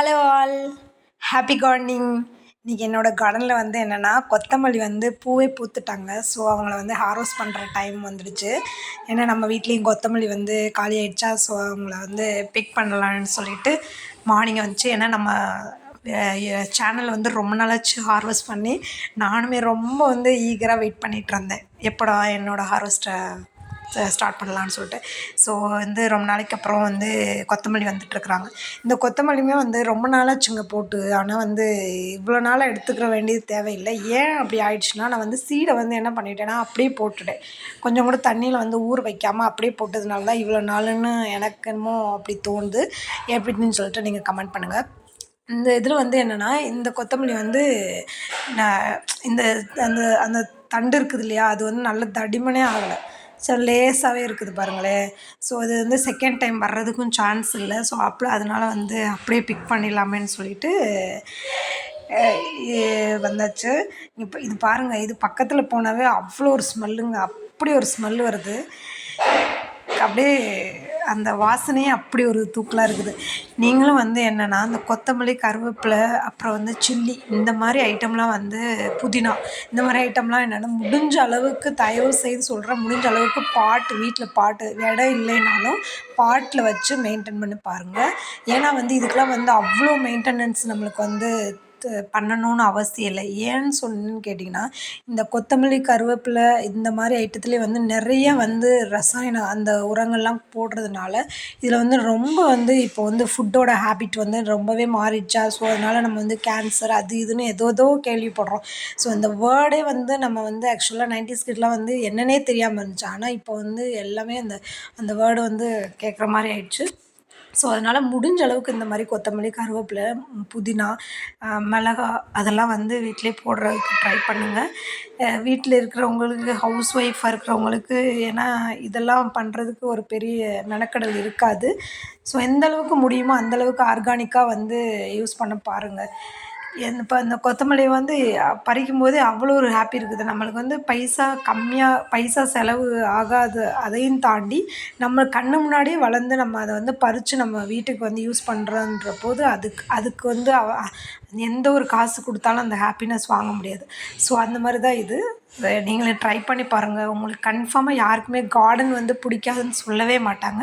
Hello all happy gardening இன்றைக்கி என்னோடய கார்டனில் வந்து என்னென்னா கொத்தமல்லி வந்து பூவே பூத்துட்டாங்க. ஸோ அவங்கள வந்து ஹார்வெஸ்ட் பண்ணுற டைம் வந்துடுச்சு. ஏன்னா நம்ம வீட்லேயும் கொத்தமல்லி வந்து காலி ஆகிடுச்சா ஸோ அவங்கள வந்து பிக் பண்ணலான்னு சொல்லிட்டு மார்னிங் வந்துச்சு. ஏன்னா நம்ம சேனல் வந்து ரொம்ப நாளாச்சு ஹார்வெஸ்ட் பண்ணி. நானுமே ரொம்ப வந்து ஈகராக வெயிட் பண்ணிகிட்டு இருந்தேன். எப்படா என்னோடய ஹார்வெஸ்ட்டை ஸ்டார்ட் பண்ணலான்னு சொல்லிட்டு. ஸோ வந்து ரொம்ப நாளைக்கு அப்புறம் வந்து கொத்தமல்லி வந்துட்டுருக்குறாங்க இந்த கொத்தமல்லியுமே வந்து ரொம்ப நாளாச்சுங்க போட்டு. ஆனால் வந்து இவ்வளோ நாளாக எடுத்துக்கிற வேண்டியது தேவையில்லை. ஏன் அப்படி ஆயிடுச்சுன்னா நான் வந்து சீடை வந்து என்ன பண்ணிட்டேன்னா அப்படியே போட்டுட்டேன். கொஞ்சம் கூட தண்ணியில் வந்து ஊற வைக்காமல் அப்படியே போட்டதுனால தான் இவ்வளோ நாளுன்னு எனக்கு என்னமோ அப்படி தோணுது. எப்படின்னு சொல்லிட்டு நீங்கள் கமெண்ட் பண்ணுங்கள் இந்த இதில் வந்து என்னென்னா இந்த கொத்தமல்லி வந்து நான் இந்த அந்த அந்த தண்டு இருக்குது இல்லையா அது வந்து நல்ல தடிமனே ஆகலை. ஸோ லேசாகவே இருக்குது பாருங்களேன் ஸோ இது வந்து செகண்ட் டைம் வர்றதுக்கும் சான்ஸ் இல்லை. ஸோ அப்போ அதனால் வந்து அப்படியே பிக் பண்ணிடலாமேன்னு சொல்லிட்டு வந்தாச்சு. இப்போ இது பாருங்கள் இது பக்கத்தில் போனாவே அவ்வளோ ஒரு ஸ்மெல்லுங்க அப்படி ஒரு ஸ்மெல் வருது. அப்படியே அந்த வாசனையே அப்படி ஒரு தூக்கலாக இருக்குது. நீங்களும் வந்து என்னென்னா இந்த கொத்தமல்லி கருவேப்பிலை அப்புறம் வந்து சில்லி இந்த மாதிரி ஐட்டம்லாம் வந்து புதினா இந்த மாதிரி ஐட்டம்லாம் என்னென்னா முடிஞ்ச அளவுக்கு தயவு செய்து சொல்கிறேன் முடிஞ்ச அளவுக்கு பாட்டு வீட்டில் பாட்டு இடம் இல்லைனாலும் பாட்டில் வச்சு மெயின்டைன் பண்ணி பாருங்கள் ஏன்னா வந்து இதுக்கெலாம் வந்து அவ்வளோ மெயின்டெனன்ஸ் நம்மளுக்கு வந்து பண்ணணும்னு அவசியம் இல்லை. ஏன்னு சொன்னேன்னு கேட்டிங்கன்னா இந்த கொத்தமல்லி கருவேப்பிலை இந்த மாதிரி ஐட்டத்துலேயே வந்து நிறைய வந்து ரசாயனம் அந்த உரங்கள்லாம் போடுறதுனால இதில் வந்து ரொம்ப வந்து இப்போ வந்து ஃபுட்டோட ஹேபிட் வந்து ரொம்பவே மாறிடுச்சா? ஸோ அதனால் நம்ம வந்து கேன்சர் அது இதுன்னு ஏதோ ஏதோ கேள்விப்படுறோம். ஸோ அந்த வேர்டே வந்து நம்ம வந்து ஆக்சுவலாக நைன்டிஸ் கிட்லாம் வந்து என்னன்னே தெரியாமல் இருந்துச்சு. ஆனால் இப்போ வந்து எல்லாமே அந்த அந்த வேர்டு வந்து கேட்குற மாதிரி ஆயிடுச்சு. ஸோ அதனால் முடிஞ்ச அளவுக்கு இந்த மாதிரி கொத்தமல்லி கருவேப்பிலை புதினா மிளகா அதெல்லாம் வந்து வீட்டிலே போடுறதுக்கு ட்ரை பண்ணுங்கள் வீட்டில் இருக்கிறவங்களுக்கு ஹவுஸ் ஒய்ஃபாக இருக்கிறவங்களுக்கு ஏன்னா இதெல்லாம் பண்ணுறதுக்கு ஒரு பெரிய மெனக்கடல் இருக்காது. ஸோ எந்த அளவுக்கு முடியுமோ அந்தளவுக்கு ஆர்கானிக்காக வந்து யூஸ் பண்ண பாருங்கள் இப்போ இந்த கொத்தமல்லி வந்து பறிக்கும் போதே அவ்வளோ ஒரு ஹாப்பி இருக்குது. நம்மளுக்கு வந்து பைசா கம்மியாக பைசா செலவு ஆகாது அதையும் தாண்டி நம்ம கண்ணு முன்னாடியே வளர்ந்து நம்ம அதை வந்து பறித்து நம்ம வீட்டுக்கு வந்து யூஸ் பண்ணுறோன்ற போது அதுக்கு அதுக்கு வந்து எந்த ஒரு காசு கொடுத்தாலும் அந்த ஹாப்பினஸ் வாங்க முடியாது. ஸோ அந்த மாதிரி தான் இது நீங்களே ட்ரை பண்ணி பாருங்கள் உங்களுக்கு கன்ஃபார்மாக யாருக்குமே கார்டன் வந்து பிடிக்காதுன்னு சொல்லவே மாட்டாங்க.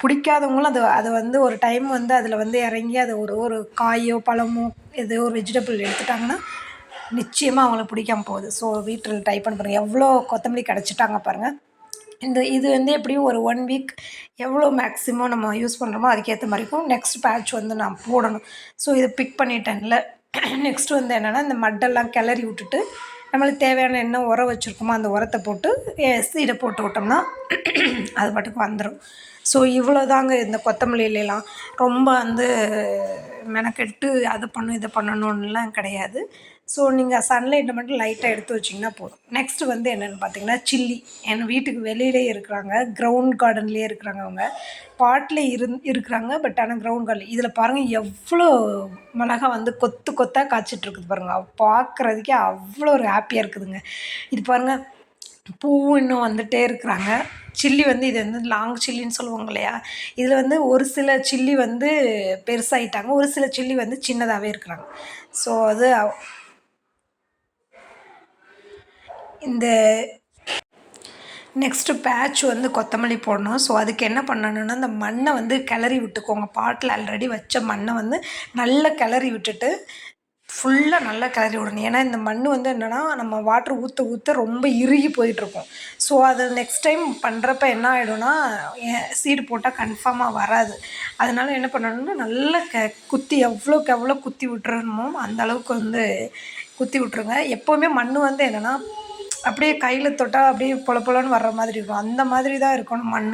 பிடிக்காதவங்களும் அது அதை வந்து ஒரு டைம் வந்து அதில் வந்து இறங்கி அதை ஒரு ஒரு காயோ பழமோ ஏதோ ஒரு வெஜிடபிள் எடுத்துட்டாங்கன்னா நிச்சயமாக அவங்களுக்கு பிடிக்காம போகுது. ஸோ வீட்டில் ட்ரை பண்ண பாருங்கள் எவ்வளோ கொத்தமல்லி கிடச்சிட்டாங்க பாருங்கள் இந்த இது வந்து எப்படியும் ஒரு ஒன் வீக் எவ்வளோ மேக்ஸிமம் நம்ம யூஸ் பண்ணுறோமோ அதுக்கேற்ற மாதிரிக்கும் நெக்ஸ்ட் பேட்ச் வந்து நான் போடணும். ஸோ இதை பிக் பண்ணிட்டேன்ல நெக்ஸ்ட் வந்து என்னென்னா இந்த மட்டெல்லாம் கிளறி விட்டுட்டு நம்மளுக்கு தேவையான என்ன உரம் வச்சுருக்கோமோ அந்த உரத்தை போட்டு சீடை போட்டு விட்டோம்னா அது பாட்டுக்கு வந்துடும் ஸோ இவ்வளோ தாங்க இந்த கொத்தமல்லியிலலாம் ரொம்ப வந்து மெனக்கெட்டு அது பண்ணும் இதை பண்ணணும்லாம் கிடையாது. ஸோ நீங்கள் சன்லைட்டை மட்டும் லைட்டாக எடுத்து வச்சிங்கன்னா போதும். நெக்ஸ்ட்டு வந்து என்னென்னு பார்த்தீங்கன்னா சில்லி என் வீட்டுக்கு வெளியிலே இருக்கிறாங்க. கிரவுண்ட் கார்டன்லேயே இருக்கிறாங்க அவங்க. பாட்டில் இருந் இருக்கிறாங்க பட் ஆனால் கிரவுண்ட் கார்டன் இதில் பாருங்கள் எவ்வளோ மிளகா வந்து கொத்து கொத்தாக காய்ச்சிட்ருக்குது பாருங்கள் பார்க்குறதுக்கே அவ்வளோ ஒரு ஹாப்பியாக இருக்குதுங்க. இது பாருங்கள் பூவும் இன்னும் வந்துகிட்டே இருக்கிறாங்க. சில்லி வந்து இது வந்து லாங் சில்லின்னு சொல்லுவாங்க இல்லையா? இதில் வந்து ஒரு சில சில்லி வந்து பெருசாகிட்டாங்க ஒரு சில சில்லி வந்து சின்னதாகவே இருக்கிறாங்க. ஸோ அது இந்த நெக்ஸ்ட்டு பேட்ச் வந்து கொத்தமல்லி போடணும். ஸோ அதுக்கு என்ன பண்ணணும்னா அந்த மண்ணை வந்து கிளறி விட்டுக்கோங்க. பாட்டில் ஆல்ரெடி வச்ச மண்ணை வந்து நல்லா கிளறி விட்டுட்டு ஃபுல்லாக நல்லா கிளறி விடணும். ஏன்னா இந்த மண் வந்து என்னென்னா நம்ம வாட்ரு ஊற்ற ஊற்ற ரொம்ப இறுகி போயிட்டுருக்கும். ஸோ அது நெக்ஸ்ட் டைம் பண்ணுறப்ப என்ன ஆகிடும்னா சீடு போட்டால் கன்ஃபார்மாக வராது. அதனால் என்ன பண்ணணும்னா நல்லா க குத்தி எவ்வளோக்கு எவ்வளோ குத்தி விட்டுறணுமோ அந்த அளவுக்கு வந்து குத்தி விட்ருங்க எப்போவுமே மண் வந்து என்னென்னா அப்படியே கையில் தொட்டால் அப்படியே பொல பொலன்னு வர்ற மாதிரி இருக்கும். அந்த மாதிரி தான் இருக்கணும் மண்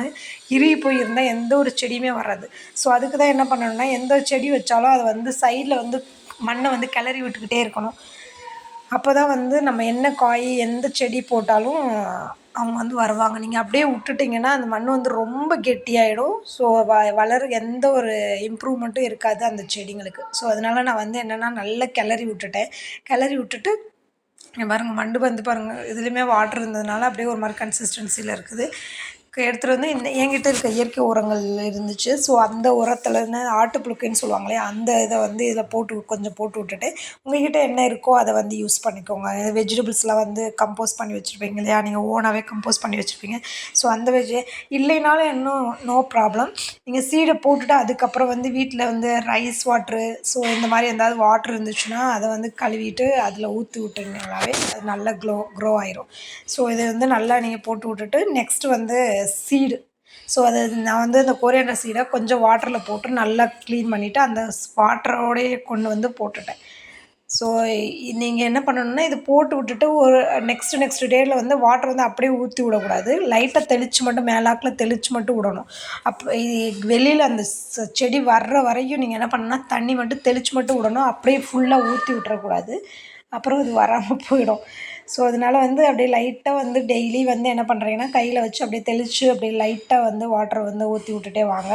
இறுகி போயிருந்தால் எந்த ஒரு செடியுமே வராது. ஸோ அதுக்கு தான் என்ன பண்ணணும்னா எந்த செடி வச்சாலும் அதை வந்து சைடில் வந்து மண்ணை வந்து கிளறி விட்டுக்கிட்டே இருக்கணும். அப்போ தான் வந்து நம்ம என்ன காய் எந்த செடி போட்டாலும் அவங்க வந்து வருவாங்க. நீங்கள் அப்படியே விட்டுட்டிங்கன்னா அந்த மண் வந்து ரொம்ப கெட்டியாயிடும். ஸோ வ வளர எந்த ஒரு இம்ப்ரூவ்மெண்ட்டும் இருக்காது அந்த செடிங்களுக்கு. ஸோ அதனால் நான் வந்து என்னென்னா நல்லா கிளறி விட்டுட்டேன். கிளறி விட்டுட்டு பாருங்கள் மண்டு வந்து பாருங்கள் இதுலேயுமே வாட்ரு இருந்ததுனால அப்படியே ஒரு மாதிரி கன்சிஸ்டன்சியில் இருக்குது. எடுத்துகிட்டு வந்து இந்த என்கிட்ட இருக்க இயற்கை உரங்கள் இருந்துச்சு. ஸோ அந்த உரத்துலன்னு ஆட்டுப்புழுக்கைன்னு சொல்லுவாங்களே அந்த இதை வந்து இதில் போட்டு கொஞ்சம் போட்டு விட்டுட்டு உங்கள்கிட்ட என்ன இருக்கோ அதை வந்து யூஸ் பண்ணிக்கோங்க. வெஜிடபிள்ஸ்லாம் வந்து கம்போஸ் பண்ணி வச்சுருப்பீங்க இல்லையா? நீங்கள் ஓனாகவே கம்போஸ் பண்ணி வச்சுருப்பீங்க. ஸோ அந்த வெஜ் இல்லைனாலும் இன்னும் நோ ப்ராப்ளம் நீங்கள் சீடை போட்டுட்டு அதுக்கப்புறம் வந்து வீட்டில் வந்து ரைஸ் வாட்ரு ஸோ இந்த மாதிரி எதாவது வாட்ரு இருந்துச்சுன்னா அதை வந்து கழுவிட்டு அதில் ஊற்றி விட்டிங்கனாவே அது நல்லா க்ளோ க்ரோ ஆயிரும். ஸோ இதை வந்து நல்லா நீங்கள் போட்டு விட்டுட்டு நெக்ஸ்ட்டு வந்து சீடு ஸோ அது நான் வந்து அந்த கொரியாண்டர் சீடை கொஞ்சம் வாட்டரில் போட்டு நல்லா க்ளீன் பண்ணிவிட்டு அந்த வாட்டரோடையே கொண்டு வந்து போட்டுட்டேன். ஸோ நீங்கள் என்ன பண்ணணும்னா இது போட்டு விட்டுட்டு ஒரு நெக்ஸ்ட் நெக்ஸ்ட் டேயில் வந்து வாட்டர் வந்து அப்படியே ஊற்றி விடக்கூடாது. லைட்டாக தெளித்து மட்டும் மேலாக்கில் தெளித்து மட்டும் விடணும். அப்போ இது வெளியில் அந்த செடி வர்ற வரையும் நீங்கள் என்ன பண்ணணும்னா தண்ணி மட்டும் தெளித்து மட்டும் விடணும். அப்படியே ஃபுல்லாக ஊற்றி விட்டுறக்கூடாது. அப்புறம் இது வராமல் போயிடும். ஸோ அதனால வந்து அப்படியே லைட்டாக வந்து டெய்லி வந்து என்ன பண்ணுறீங்கன்னா கையில் வச்சு அப்படியே தெளித்து அப்படியே லைட்டாக வந்து வாட்டரை வந்து ஊற்றி விட்டுட்டே வாங்க.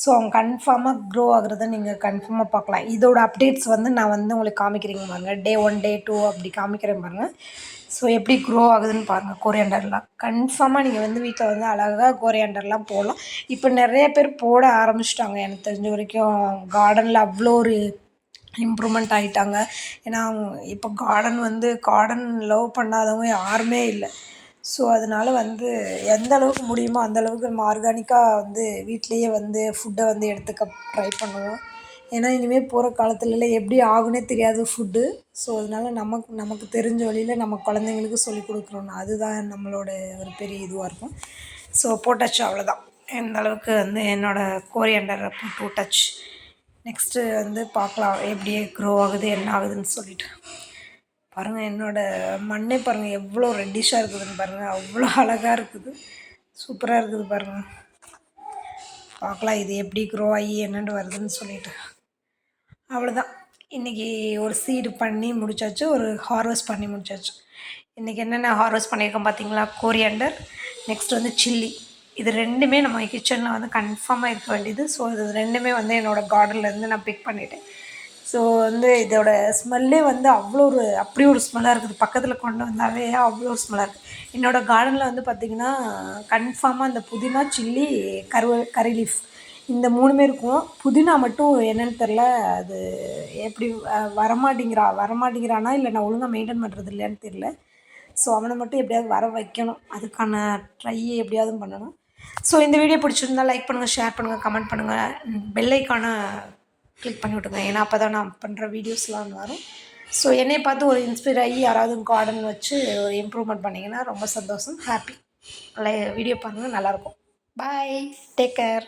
ஸோ அவங்க கன்ஃபார்மாக க்ரோ ஆகுறத நீங்கள் கன்ஃபார்மாக பார்க்கலாம். இதோட அப்டேட்ஸ் வந்து நான் வந்து உங்களுக்கு காமிக்கிறீங்க பாருங்கள் டே ஒன் டே டூ அப்படி காமிக்கிறேன் பாருங்கள் ஸோ எப்படி க்ரோ ஆகுதுன்னு பாருங்கள் கோரியாண்டர்லாம் கன்ஃபார்மாக நீங்கள் வந்து வீட்டில் வந்து அழகாக கோரியாண்டர்லாம் போடலாம். இப்போ நிறைய பேர் போட ஆரம்பிச்சிட்டாங்க. எனக்கு தெரிஞ்ச வரைக்கும் கார்டனில் அவ்வளோ ஒரு இம்ப்ரூவ்மெண்ட் ஆகிட்டாங்க ஏன்னா இப்போ கார்டன் வந்து கார்டன் லவ் பண்ணாதவங்க யாருமே இல்லை. ஸோ அதனால வந்து எந்த அளவுக்கு முடியுமோ அந்த அளவுக்கு நம்ம ஆர்கானிக்காக வந்து வீட்டிலையே வந்து ஃபுட்டை வந்து எடுத்துக்க ட்ரை பண்ணுவோம். ஏன்னா இனிமேல் போகிற காலத்துலலாம் எப்படி ஆகுனே தெரியாது ஃபுட்டு ஸோ அதனால நமக்கு நமக்கு தெரிஞ்ச வழியில் நம்ம குழந்தைங்களுக்கு சொல்லி கொடுக்குறோம். அதுதான் நம்மளோட ஒரு பெரிய இதுவாக இருக்கும். ஸோ போட்டாச்சு அவ்வளோதான் எந்த அளவுக்கு வந்து என்னோடய கோரியண்டரை போட்டு டச் நெக்ஸ்ட்டு வந்து பார்க்கலாம். எப்படி க்ரோ ஆகுது என்ன ஆகுதுன்னு சொல்லிட்டு. பாருங்கள் என்னோடய மண்ணே பாருங்கள் எவ்வளோ ரெட்டிஷாக இருக்குதுன்னு பாருங்கள் அவ்வளோ அழகாக இருக்குது. சூப்பராக இருக்குது பாருங்கள் பார்க்கலாம் இது எப்படி க்ரோ ஆகி என்னென்னு வருதுன்னு சொல்லிட்டு. அவ்வளோதான் இன்றைக்கி ஒரு சீடு பண்ணி முடிச்சாச்சு ஒரு ஹார்வெஸ்ட் பண்ணி முடிச்சாச்சு. இன்றைக்கி என்னென்ன ஹார்வெஸ்ட் பண்ணியிருக்கோம் பார்த்தீங்களா? கோரியண்டர் நெக்ஸ்ட் வந்து சில்லி இது ரெண்டுமே நம்ம கிச்சனில் வந்து கன்ஃபார்மாக இருக்க வேண்டியது. ஸோ இது ரெண்டுமே வந்து என்னோடய கார்டன்லேருந்து நான் பிக் பண்ணிட்டேன். ஸோ வந்து இதோட ஸ்மெல்லே வந்து அவ்வளோ ஒரு அப்படி ஒரு ஸ்மெல்லாக இருக்குது. பக்கத்தில் கொண்டு வந்தாவே அவ்வளோ ஒரு ஸ்மெல்லாக இருக்குது என்னோடய கார்டனில் வந்து பார்த்திங்கன்னா கன்ஃபார்மாக இந்த புதினா சில்லி கருவ கறி லீஃப் இந்த மூணுமே இருக்கும். புதினா மட்டும் என்னென்னு தெரில அது எப்படி வரமாட்டேங்கிறா வரமாட்டேங்கிறானா இல்லை நான் ஒழுங்காக மெயின்டைன் பண்ணுறது இல்லையான்னு தெரில ஸோ அவனை மட்டும் எப்படியாவது வர வைக்கணும். அதுக்கான ட்ரையை எப்படியாவது பண்ணணும். ஸோ இந்த வீடியோ பிடிச்சிருந்தா லைக் பண்ணுங்கள் ஷேர் பண்ணுங்கள் கமெண்ட் பண்ணுங்கள் பெல்லைக்கான கிளிக் பண்ணி விட்டுங்க ஏன்னா அப்போ தான் நான் பண்ணுற வீடியோஸ்லாம் வரும். ஸோ என்னை பார்த்து ஒரு இன்ஸ்பைர் ஆகி யாராவது கார்டன் வச்சு ஒரு இம்ப்ரூவ்மெண்ட் பண்ணிங்கன்னா ரொம்ப சந்தோஷம் ஹாப்பி வீடியோ பாருங்கள் நல்லாயிருக்கும் பாய் டேக் கேர்